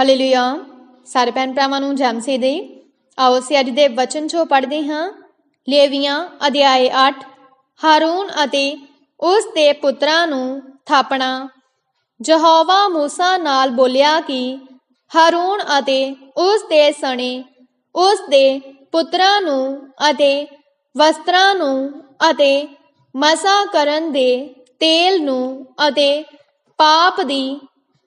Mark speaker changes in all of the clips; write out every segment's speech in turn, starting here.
Speaker 1: Hallelujah ਸਾਰੇ ਭੈਣ ਭਰਾਵਾਂ ਨੂੰ ਜਮਸੇ ਦੇ ਆਓ ਅਸੀਂ ਅੱਜ ਦੇ ਵਚਨ ਚੋਂ ਪੜ੍ਹਦੇ ਹਾਂ। ਲੇਵੀਆਂ, ਅਧਿਆਏ 8 ਹਾਰੂਨ ਅਤੇ ਉਸ ਦੇ ਪੁੱਤਰਾਂ ਨੂੰ ਥਾਪਣਾ। ਯਹੋਵਾ ਮੂਸਾ ਨਾਲ ਬੋਲਿਆ ਕਿ ਹਾਰੂਨ ਅਤੇ ਉਸ ਦੇ ਸਣੇ, ਉਸ ਦੇ ਪੁੱਤਰਾਂ ਨੂੰ ਅਤੇ ਵਸਤਰਾਂ ਨੂੰ ਅਤੇ ਮਸਾ ਕਰਨ ਦੇ ਤੇਲ ਨੂੰ ਅਤੇ ਪਾਪ ਦੀ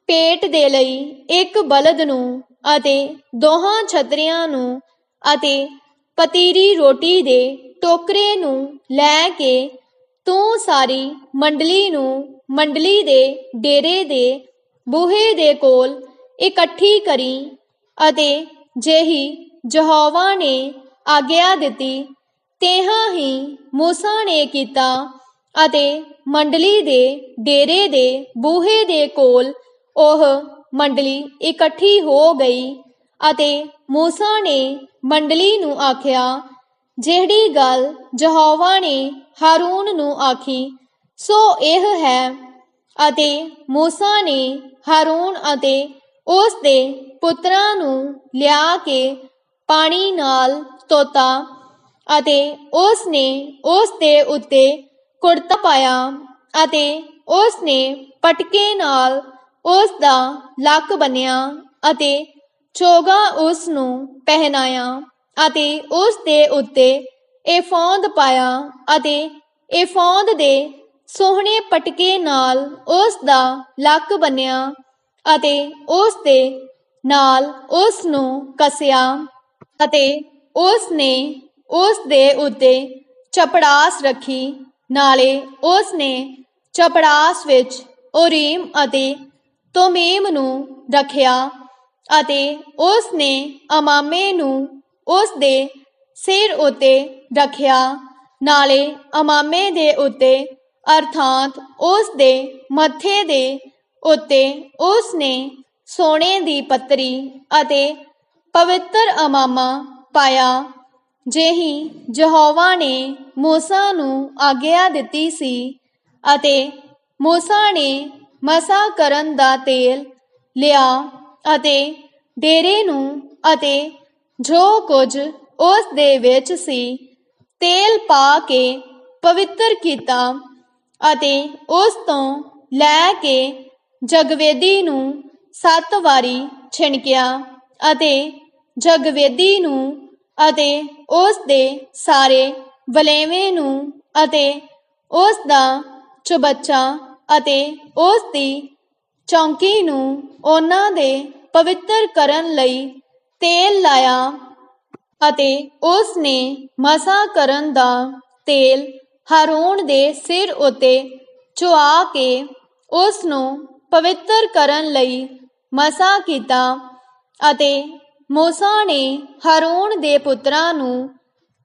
Speaker 1: ਪੇਟ ਦੇ ਲਈ ਇੱਕ ਬਲਦ ਨੂੰ ਅਤੇ ਦੋਹਾਂ ਛਤਰੀਆਂ ਨੂੰ ਅਤੇ ਪਤੀਰੀ ਰੋਟੀ ਦੇ ਟੋਕਰੇ ਨੂੰ ਲੈ ਕੇ ਤੂੰ ਸਾਰੀ ਮੰਡਲੀ ਨੂੰ ਮੰਡਲੀ ਦੇ ਡੇਰੇ ਦੇ ਬੂਹੇ ਦੇ ਕੋਲ ਇਕੱਠੀ ਕਰੀ ਅਤੇ ਜਿਹੀ ਯਹੋਵਾ ਨੇ ਆਗਿਆ ਦਿੱਤੀ, ਤੇਹਾਂ ਹੀ ਮੂਸਾ ਨੇ ਕੀਤਾ ਅਤੇ ਮੰਡਲੀ ਦੇ ਡੇਰੇ ਦੇ ਬੂਹੇ ਦੇ ਕੋਲ ਉਹ ਮੰਡਲੀ ਇਕੱਠੀ ਹੋ ਗਈ ਅਤੇ ਮੂਸਾ ਨੇ ਮੰਡਲੀ ਨੂੰ ਆਖਿਆ, ਜਿਹੜੀ ਗੱਲ ਯਹੋਵਾ ਨੇ ਹਾਰੂਨ ਨੂੰ ਆਖੀ, ਸੋ ਇਹ ਹੈ। ਅਤੇ ਮੂਸਾ ਨੇ ਹਾਰੂਨ ਅਤੇ ਉਸ ਦੇ ਪੁੱਤਰਾਂ ਨੂੰ ਲਿਆ ਕੇ ਪਾਣੀ ਨਾਲ ਧੋਤਾ ਅਤੇ ਉਸ ਨੇ ਉਸ ਦੇ ਉੱਤੇ ਕੁੜਤਾ ਪਾਇਆ ਅਤੇ ਉਸ ਨੇ ਪਟਕੇ ਨਾਲ ਉਸ ਦਾ ਲੱਕ ਬੰਨਿਆ ਅਤੇ ਚੋਗਾ ਉਸ ਨੂੰ ਪਹਿਨਾਇਆ ਅਤੇ ਉਸ ਦੇ ਉੱਤੇ ਏਫੋਦ ਪਾਇਆ ਅਤੇ ਏਫੋਦ ਦੇ ਸੋਹਣੇ ਪਟਕੇ ਨਾਲ ਉਸ ਦਾ ਲੱਕ ਬੰਨਿਆ ਅਤੇ ਉਸ ਦੇ ਨਾਲ ਉਸ ਨੂੰ ਕਸਿਆ ਅਤੇ ਉਸ ਨੇ ਉਸ ਦੇ ਉੱਤੇ ਚਪੜਾਸ ਰੱਖੀ। ਨਾਲੇ ਉਸ ਨੇ ਚਪੜਾਸ ਵਿੱਚ ਓਰੀਮ ਅਤੇ ਤੋਮੀਮ ਨੂੰ ਰੱਖਿਆ ਅਤੇ ਉਸ ਨੇ ਅਮਾਮੇ ਨੂੰ ਉਸ ਦੇ ਸਿਰ ਉਤੇ ਰੱਖਿਆ। ਨਾਲੇ ਅਮਾਮੇ ਦੇ ਉਤੇ, ਅਰਥਾਤ ਉਸ ਦੇ ਮੱਥੇ ਦੇ ਉਤੇ ਉਸ ਨੇ ਸੋਨੇ ਦੀ ਪੱਤਰੀ ਅਤੇ ਪਵਿੱਤਰ ਅਮਾਮਾ ਪਾਇਆ, ਜਿਹੀ ਯਹੋਵਾ ਨੇ ਮੂਸਾ ਨੂੰ ਆਗਿਆ ਦਿੱਤੀ ਸੀ ਅਤੇ ਮੂਸਾ ਨੇ ਮਸਾ ਕਰਨ ਦਾ ਤੇਲ ਲਿਆ ਅਤੇ ਡੇਰੇ ਨੂੰ ਅਤੇ ਜੋ ਕੁਝ ਉਸ ਦੇ ਵਿੱਚ ਸੀ, ਤੇਲ ਪਾ ਕੇ ਪਵਿੱਤਰ ਕੀਤਾ ਅਤੇ ਉਸ ਤੋਂ ਲੈ ਕੇ ਜਗਵੇਦੀ ਨੂੰ ਸੱਤ ਵਾਰੀ ਛਿਣਕਿਆ ਅਤੇ ਜਗਵੇਦੀ ਨੂੰ ਅਤੇ ਉਸ ਦੇ ਸਾਰੇ ਵਲੇਵੇਂ ਨੂੰ ਅਤੇ ਉਸ ਦਾ ਚੁਬੱਚਾ ਅਤੇ ਉਸ ਦੀ ਚੌਂਕੀ ਨੂੰ ਉਹਨਾਂ ਦੇ ਪਵਿੱਤਰ ਕਰਨ ਲਈ ਤੇਲ ਲਾਇਆ ਅਤੇ ਉਸ ਨੇ ਮਸਾ ਕਰਨ ਦਾ ਤੇਲ ਹਾਰੂਨ ਦੇ ਸਿਰ ਉਤੇ ਚੁਆ ਕੇ ਉਸ ਨੂੰ ਪਵਿੱਤਰ ਕਰਨ ਲਈ ਮਸਾ ਕੀਤਾ ਅਤੇ ਮੂਸਾ ਨੇ ਹਾਰੂਨ ਦੇ ਪੁੱਤਰਾਂ ਨੂੰ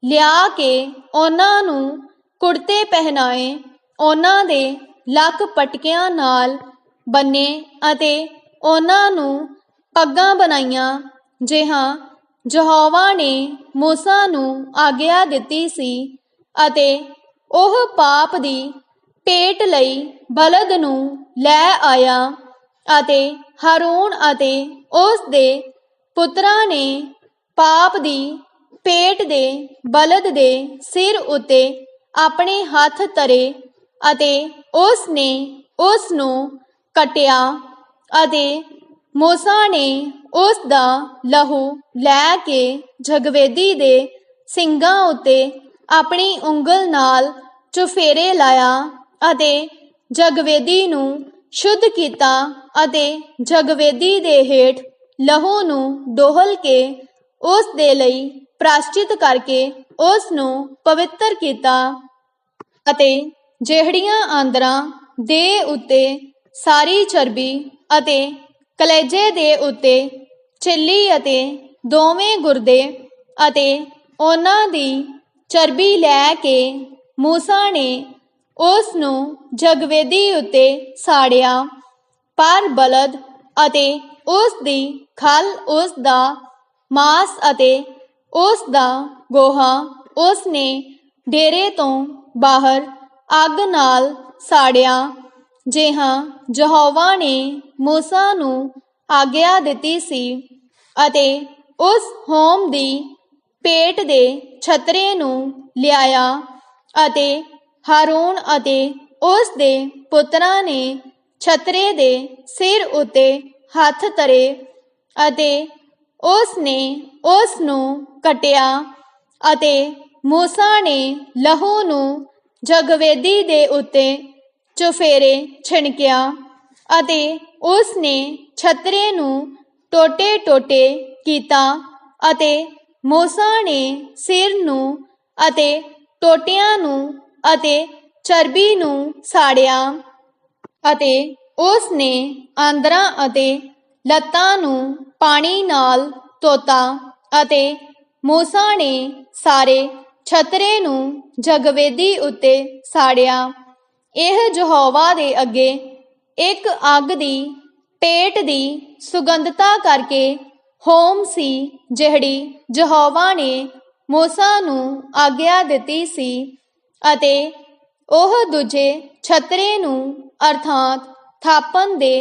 Speaker 1: ਲਿਆ ਕੇ ਉਹਨਾਂ ਨੂੰ ਕੁੜਤੇ ਪਹਿਨਾਏ, ਉਹਨਾਂ ਦੇ ਲੱਕ ਪਟਕਿਆਂ ਨਾਲ ਬੰਨੇ ਅਤੇ ਉਹਨਾਂ ਨੂੰ ਪੱਗਾਂ ਬਣਾਈਆਂ ਜਿਹਾਂ ਯਹੋਵਾ ਨੇ ਮੂਸਾ ਨੂੰ ਆਗਿਆ ਦਿੱਤੀ ਸੀ ਅਤੇ ਉਹ ਪਾਪ ਦੀ ਪੇਟ ਲਈ ਬਲਦ ਨੂੰ ਲੈ ਆਇਆ ਅਤੇ ਹਾਰੂਨ ਅਤੇ ਉਸ ਦੇ ਪੁੱਤਰਾਂ ਨੇ ਪਾਪ ਦੀ ਪੇਟ ਦੇ ਬਲਦ ਦੇ ਸਿਰ ਉੱਤੇ ਆਪਣੇ ਹੱਥ ਤਰੇ ਅਤੇ ਉਸ ਨੇ ਉਸ ਨੂੰ ਕਟਿਆ ਅਤੇ ਮੂਸਾ ਨੇ ਉਸ ਦਾ ਲਹੂ ਲੈ ਕੇ ਜਗਵੇਦੀ ਦੇ ਸਿੰਘਾਂ ਉਤੇ ਆਪਣੀ ਉਂਗਲ ਨਾਲ ਚੁਫੇਰੇ ਲਾਇਆ ਅਤੇ ਜਗਵੇਦੀ ਨੂੰ ਸ਼ੁੱਧ ਕੀਤਾ ਅਤੇ ਜਗਵੇਦੀ ਦੇ ਹੇਠ ਲਹੂ ਨੂੰ ਡੋਹਲ ਕੇ ਉਸ ਦੇ ਲਈ ਪ੍ਰਾਸ਼ਚਿਤ ਕਰਕੇ ਉਸ ਨੂੰ ਪਵਿੱਤਰ ਕੀਤਾ ਅਤੇ ਜਿਹੜੀਆਂ ਆਂਦਰਾਂ ਦੇ ਉੱਤੇ ਸਾਰੀ ਚਰਬੀ ਅਤੇ ਕਲੇਜੇ ਦੇ ਉੱਤੇ ਛਿੱਲੀ ਅਤੇ ਦੋਵੇਂ ਗੁਰਦੇ ਅਤੇ ਉਹਨਾਂ ਦੀ ਚਰਬੀ ਲੈ ਕੇ ਮੂਸਾ ਨੇ ਉਸ ਨੂੰ ਜਗਵੇਦੀ ਉੱਤੇ ਸਾੜਿਆ। ਪਰ ਬਲਦ ਅਤੇ ਉਸ ਦੀ ਖਲ ਉਸ ਦਾ ਮਾਸ ਅਤੇ ਉਸ ਦਾ ਗੋਹਾ ਉਸ ਨੇ ਡੇਰੇ ਤੋਂ ਬਾਹਰ ਅੱਗ ਨਾਲ ਸਾੜਿਆ। ਜਿਹਾਂ ਯਹੋਵਾ ਨੇ ਮੂਸਾ ਨੂੰ ਆਗਿਆ ਦਿੱਤੀ ਸੀ ਅਤੇ ਉਸ ਹੋਮ ਦੀ ਪੇਟ ਦੇ ਛਤਰੇ ਨੂੰ ਲਿਆਇਆ ਅਤੇ ਹਾਰੂਨ ਅਤੇ ਉਸ ਦੇ ਪੁੱਤਰਾਂ ਨੇ ਛਤਰੇ ਦੇ ਸਿਰ ਉਤੇ ਹੱਥ ਧਰੇ ਅਤੇ ਉਸ ਨੇ ਉਸ ਨੂੰ ਕਟਿਆ ਅਤੇ ਮੂਸਾ ਨੇ ਲਹੂ ਨੂੰ ਜਗਵੇਦੀ ਦੇ ਉੱਤੇ ਚੁਫੇਰੇ ਛਿਣਕਿਆ ਅਤੇ ਉਸ ਨੇ ਛਤਰੇ ਨੂੰ ਟੋਟੇ ਟੋਟੇ ਕੀਤਾ ਅਤੇ ਮੂਸਾ ਨੇ ਸਿਰ ਨੂੰ ਅਤੇ ਟੋਟਿਆਂ ਨੂੰ ਅਤੇ ਚਰਬੀ ਨੂੰ ਸਾੜਿਆ ਅਤੇ ਉਸ ਨੇ ਆਂਦਰਾਂ ਅਤੇ ਲੱਤਾਂ ਨੂੰ ਪਾਣੀ ਨਾਲ ਧੋਤਾ ਅਤੇ ਮੂਸਾ ਨੇ ਸਾਰੇ ਛਤਰੇ ਨੂੰ ਜਗਵੇਦੀ ਉੱਤੇ ਸਾੜਿਆ। ਇਹ ਯਹੋਵਾ ਦੇ ਅੱਗੇ ਇੱਕ ਅੱਗ ਦੀ, ਪੇਟ ਦੀ ਸੁਗੰਧਤਾ ਕਰਕੇ ਹੋਮ ਸੀ, ਜਿਹੜੀ ਯਹੋਵਾ ਨੇ ਮੂਸਾ ਨੂੰ ਆਗਿਆ ਦਿੱਤੀ ਸੀ ਅਤੇ ਉਹ ਦੂਜੇ ਛਤਰੇ ਨੂੰ, ਅਰਥਾਤ ਥਾਪਨ ਦੇ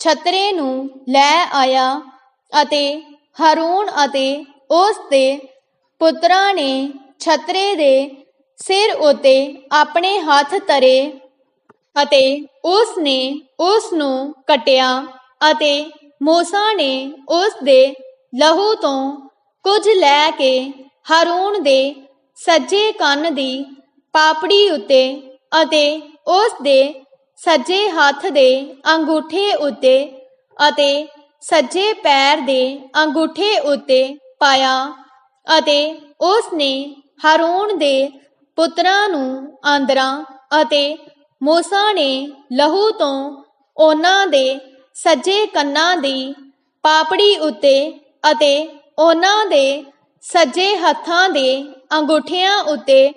Speaker 1: ਛਤਰੇ ਨੂੰ ਲੈ ਆਇਆ ਅਤੇ ਹਰੂਨ ਅਤੇ ਉਸ ਦੇ ਪੁੱਤਰਾਂ ਨੇ ਛਤਰੇ ਦੇ ਸਿਰ ਉਤੇ ਆਪਣੇ ਹੱਥ ਧਰੇ ਅਤੇ ਉਸ ਨੇ ਉਸ ਨੂੰ ਕਟਿਆ ਅਤੇ ਮੂਸਾ ਨੇ ਉਸ ਦੇ ਲਹੂ ਤੋਂ ਕੁਝ ਲੈ ਕੇ ਹਾਰੂਨ ਦੇ ਸੱਜੇ ਕੰਨ ਦੀ ਪਾਪੜੀ ਉਤੇ ਅਤੇ ਉਸ ਦੇ ਸੱਜੇ ਹੱਥ ਦੇ ਅੰਗੂਠੇ ਉਤੇ ਅਤੇ ਸੱਜੇ ਪੈਰ ਦੇ ਅੰਗੂਠੇ ਉਤੇ ਪਾਇਆ ਅਤੇ ਉਸ ਨੇ ਹਾਰੂਨ ਦੇ ਪੁੱਤਰਾਂ ਨੂੰ ਆਂਦਰਾਂ ਅਤੇ ਮੂਸਾ ਨੇ ਲਹੂ ਤੋਂ ਉਹਨਾਂ ਦੇ ਸੱਜੇ ਕੰਨਾਂ ਦੀ ਪਾਪੜੀ ਉੱਤੇ ਅਤੇ ਉਹਨਾਂ ਦੇ ਸੱਜੇ ਹੱਥਾਂ ਦੇ ਅੰਗੂਠਿਆਂ ਉੱਤੇ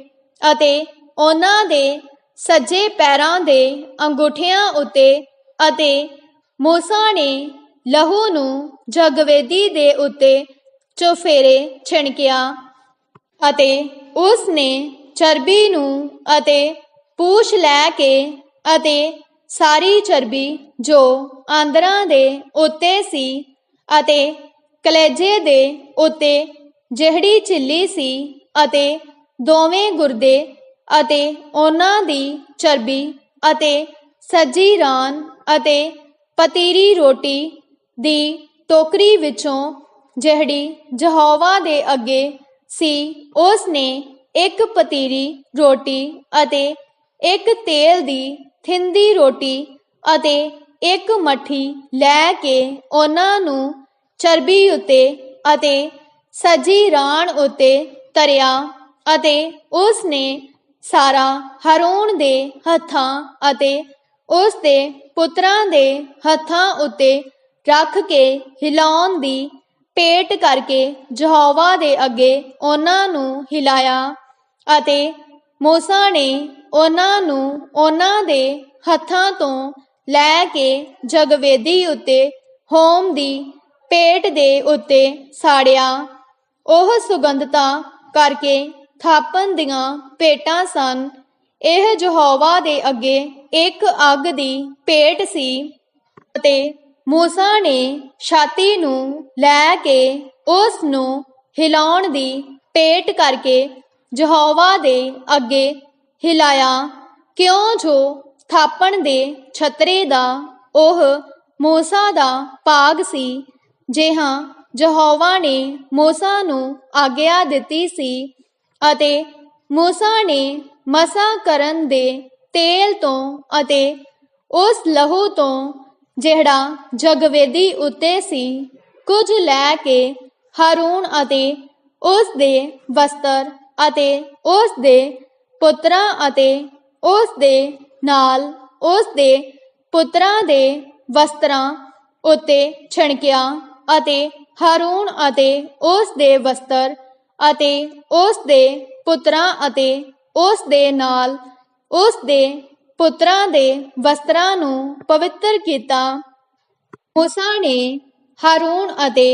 Speaker 1: ਅਤੇ ਉਹਨਾਂ ਦੇ ਸੱਜੇ ਪੈਰਾਂ ਦੇ ਅੰਗੂਠਿਆਂ ਉੱਤੇ ਅਤੇ ਮੂਸਾ ਨੇ ਲਹੂ ਨੂੰ ਜਗਵੇਦੀ ਦੇ ਉੱਤੇ ਚੁਫੇਰੇ ਛਿਣਕਿਆ। ਅਤੇ ਉਸ ਨੇ ਚਰਬੀ ਨੂੰ ਅਤੇ ਪੂਛ ਲੈ ਕੇ ਅਤੇ ਸਾਰੀ ਚਰਬੀ ਜੋ ਆਂਦਰਾਂ ਦੇ ਉੱਤੇ ਸੀ ਅਤੇ ਕਲੇਜੇ ਦੇ ਉੱਤੇ ਜਿਹੜੀ ਝਿੱਲੀ ਸੀ ਅਤੇ ਦੋਵੇਂ ਗੁਰਦੇ ਅਤੇ ਉਹਨਾਂ ਦੀ ਚਰਬੀ ਅਤੇ ਸੱਜੀ ਰਾਨ ਅਤੇ ਪਤੀਰੀ ਰੋਟੀ ਦੀ ਟੋਕਰੀ ਵਿੱਚੋਂ ਜਿਹੜੀ ਯਹੋਵਾ ਦੇ ਅੱਗੇ ਸੀ। ਉਸ ਨੇ ਇੱਕ ਪਤੀਰੀ ਰੋਟੀ ਅਤੇ ਇੱਕ ਤੇਲ ਦੀ ਥਿੰਦੀ ਰੋਟੀ ਅਤੇ ਇੱਕ ਮੱਠੀ ਲੈ ਕੇ ਉਹਨਾਂ ਨੂੰ ਚਰਬੀ ਉਤੇ ਅਤੇ ਸੱਜੀ ਰਾਣ ਉਤੇ ਤਰਿਆ ਅਤੇ ਉਸ ਨੇ ਸਾਰਾ ਹਰੂਨ ਦੇ ਹੱਥਾਂ ਅਤੇ ਉਸ ਦੇ ਪੁੱਤਰਾਂ ਦੇ ਹੱਥਾਂ ਉਤੇ ਰੱਖ ਕੇ ਹਿਲਾਉਣ ਦੀ ਪੇਟ ਕਰਕੇ ਯਹੋਵਾ ਦੇ ਅੱਗੇ ਉਹਨਾਂ ਨੂੰ ਹਿਲਾਇਆ ਅਤੇ ਮੂਸਾ ਨੇ ਉਹਨਾਂ ਨੂੰ ਉਹਨਾਂ ਦੇ ਹੱਥਾਂ ਤੋਂ ਲੈ ਕੇ ਜਗਵੇਦੀ ਉੱਤੇ ਹੋਮ ਦੀ ਪੇਟ ਦੇ ਉੱਤੇ ਸਾੜਿਆ। ਉਹ ਸੁਗੰਧਤਾ ਕਰਕੇ ਥਾਪਨ ਦੀਆਂ ਪੇਟਾਂ ਸਨ। ਇਹ ਯਹੋਵਾ ਦੇ ਅੱਗੇ ਇੱਕ ਅੱਗ ਦੀ ਪੇਟ ਸੀ ਅਤੇ ਮੂਸਾ ਨੇ ਛਾਤੀ ਨੂੰ ਲੈ ਕੇ ਉਸ ਨੂੰ ਹਿਲਾਉਣ ਦੀ ਪੇਟ ਕਰਕੇ ਯਹੋਵਾ ਦੇ ਅੱਗੇ ਹਿਲਾਇਆ। ਕਿਉਂ ਜੋ ਥਾਪਣ ਦੇ ਛਤਰੇ ਦਾ ਉਹ ਮੂਸਾ ਦਾ ਭਾਗ ਸੀ ਜੇ ਹਾਂ ਯਹੋਵਾ ਨੇ ਮੂਸਾ ਨੂੰ ਆਗਿਆ ਦਿੱਤੀ ਸੀ ਅਤੇ ਮੂਸਾ ਨੇ ਮਸਾ ਕਰਨ ਦੇ ਤੇਲ ਤੋਂ ਅਤੇ ਉਸ ਲਹੂ ਤੋਂ ਜਿਹੜਾ ਜਗਵੇਦੀ ਉੱਤੇ ਸੀ, ਕੁਝ ਲੈ ਕੇ ਹਾਰੂਨ ਅਤੇ ਉਸ ਦੇ ਵਸਤਰ ਅਤੇ ਉਸ ਦੇ ਪੁੱਤਰਾਂ ਅਤੇ ਉਸ ਦੇ ਨਾਲ ਉਸ ਦੇ ਪੁੱਤਰਾਂ ਦੇ ਵਸਤਰਾਂ ਉਤੇ ਛਿਣਕਿਆ ਅਤੇ ਹਾਰੂਨ ਅਤੇ ਉਸ ਦੇ ਵਸਤਰ ਅਤੇ ਉਸ ਦੇ ਪੁੱਤਰਾਂ ਅਤੇ ਉਸ ਦੇ ਨਾਲ ਉਸ ਦੇ ਪੁੱਤਰਾਂ ਦੇ ਵਸਤਰਾਂ ਨੂੰ ਪਵਿੱਤਰ ਕੀਤਾ। ਮੂਸਾ ਨੇ ਹਾਰੂਨ ਅਤੇ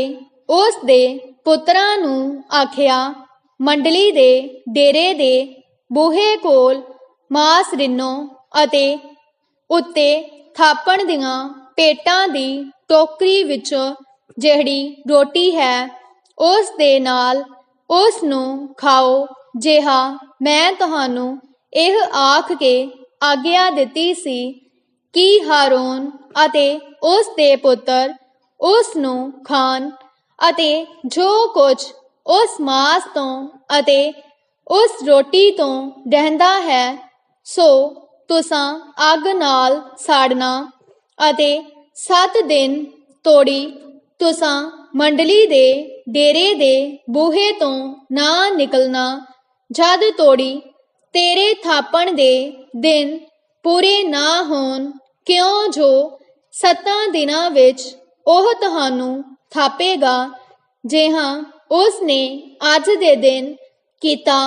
Speaker 1: ਉਸ ਦੇ ਪੁੱਤਰਾਂ ਨੂੰ ਆਖਿਆ, ਮੰਡਲੀ ਦੇ ਡੇਰੇ ਦੇ ਬੂਹੇ ਕੋਲ ਮਾਸ ਰਿੰਨੋ ਅਤੇ ਉੱਤੇ ਥਾਪਣ ਦੀਆਂ ਪੇਟਾਂ ਦੀ ਟੋਕਰੀ ਵਿੱਚ ਜਿਹੜੀ ਰੋਟੀ ਹੈ ਉਸ ਦੇ ਨਾਲ ਉਸ ਨੂੰ ਖਾਓ, ਜਿਹਾ ਮੈਂ ਤੁਹਾਨੂੰ ਇਹ ਆਖ ਕੇ ਆਗਿਆ ਦਿੱਤੀ ਸੀ ਕਿ ਹਾਰੋਨ ਅਤੇ ਉਸ ਦੇ ਪੁੱਤਰ, ਉਸ ਨੂੰ ਖਾਣ ਅਤੇ ਜੋ ਕੁਝ ਉਸ ਮਾਸ ਤੋਂ ਅਤੇ ਉਸ ਰੋਟੀ ਤੋਂ ਰਹਿੰਦਾ ਹੈ, ਸੋ ਤੁਸਾਂ ਅੱਗ ਨਾਲ ਸਾੜਨਾ ਅਤੇ ਸੱਤ ਦਿਨ ਤੋੜੀ ਤੁਸਾਂ ਮੰਡਲੀ ਦੇ ਡੇਰੇ ਦੇ ਬੂਹੇ ਤੋਂ ਨਾ ਨਿਕਲਣਾ ਜਦ ਤੋੜੀ ਤੇਰੇ ਥਾਪਣ ਦੇ ਦਿਨ ਪੂਰੇ ਨਾ ਹੋਣ, ਕਿਉਂ ਜੋ ਸੱਤਾਂ ਦਿਨਾਂ ਵਿੱਚ ਉਹ ਤੁਹਾਨੂੰ ਥਾਪੇਗਾ? ਜਿਹਾਂ ਉਸ ਨੇ ਅੱਜ ਦੇ ਦਿਨ ਕੀਤਾ,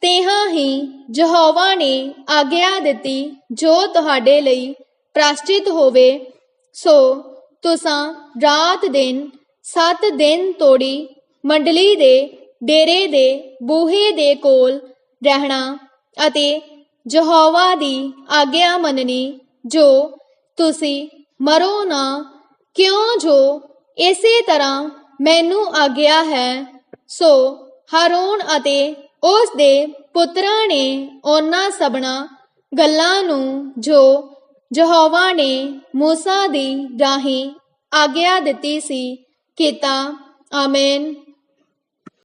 Speaker 1: ਤੇਹਾਂ ਹੀ ਯਹੋਵਾ ਨੇ ਆਗਿਆ ਦਿੱਤੀ, ਜੋ ਤੁਹਾਡੇ ਲਈ ਪ੍ਰਾਸ਼ਚਿਤ ਹੋਵੇ। ਸੋ ਤੁਸਾਂ ਰਾਤ ਦਿਨ ਸੱਤ ਦਿਨ ਤੋੜੀ, ਮੰਡਲੀ ਦੇ ਡੇਰੇ ਦੇ ਬੂਹੇ ਦੇ ਕੋਲ ਰਹਿਣਾ ਅਤੇ ਯਹੋਵਾ ਦੀ ਆਗਿਆ ਮੰਨਣੀ, ਜੋ ਤੁਸੀਂ ਮਰੋ ਨਾ, ਕਿਉਂ ਜੋ ਇਸੇ ਤਰ੍ਹਾਂ ਮੈਨੂੰ ਆਗਿਆ ਹੈ, ਸੋ ਹਾਰੂਨ ਅਤੇ ਉਸ ਦੇ ਪੁੱਤਰਾਂ ਨੇ ਉਹਨਾਂ ਸਭਨਾ ਗੱਲਾਂ ਨੂੰ ਜੋ ਯਹੋਵਾ ਨੇ ਮੂਸਾ ਦੀ ਰਾਹੀਂ ਆਗਿਆ ਦਿੱਤੀ ਸੀ, ਕੀਤਾ। ਆਮੇਨ।